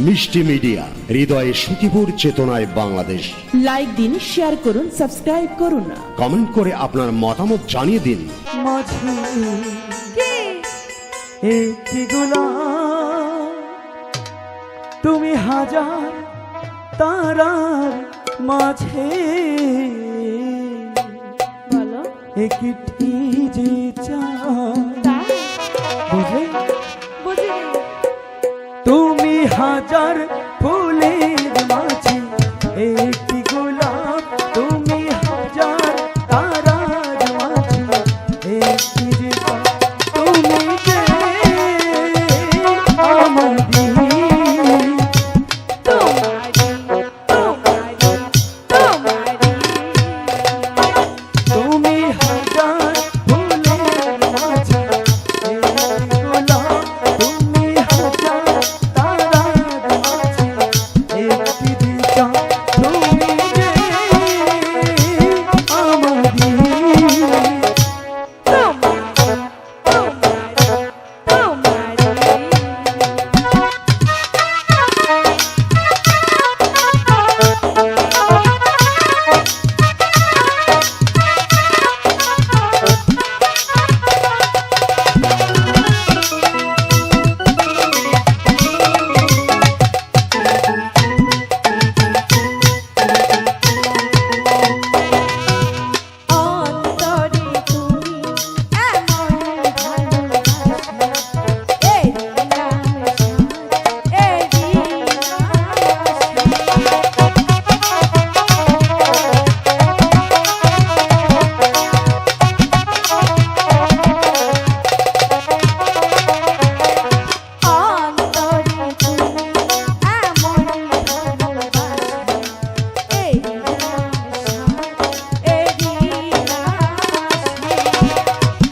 মিষ্টি মিডিয়া হৃদয়ে সুখীপুর চেতনায় বাংলাদেশ। লাইক দিন শেয়ার করুন সাবস্ক্রাইব করুন কমেন্ট করে আপনার মতামত জানিয়ে দিন। তুমি হাজার তারার মাঝে। বলো। একটি যে চায়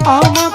ama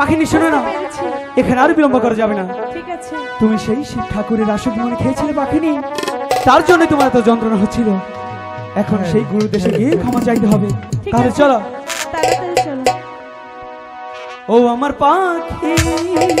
পাখিনি শোনো না? এখানে আর বিলম্ব করা যাবে না। ঠিক আছে। তুমি সেই শিব ঠাকুরের আসক মনে খেয়েছিলে পাখিনি? তার জন্য তোমার এত যন্ত্রণা হচ্ছিল। এখন সেই গুরু দেশে গিয়ে ক্ষমা চাইতে হবে। ঠিক তাহলে আছে। চলো। তাড়াতাড়ি চলো। ও আমার পাখি।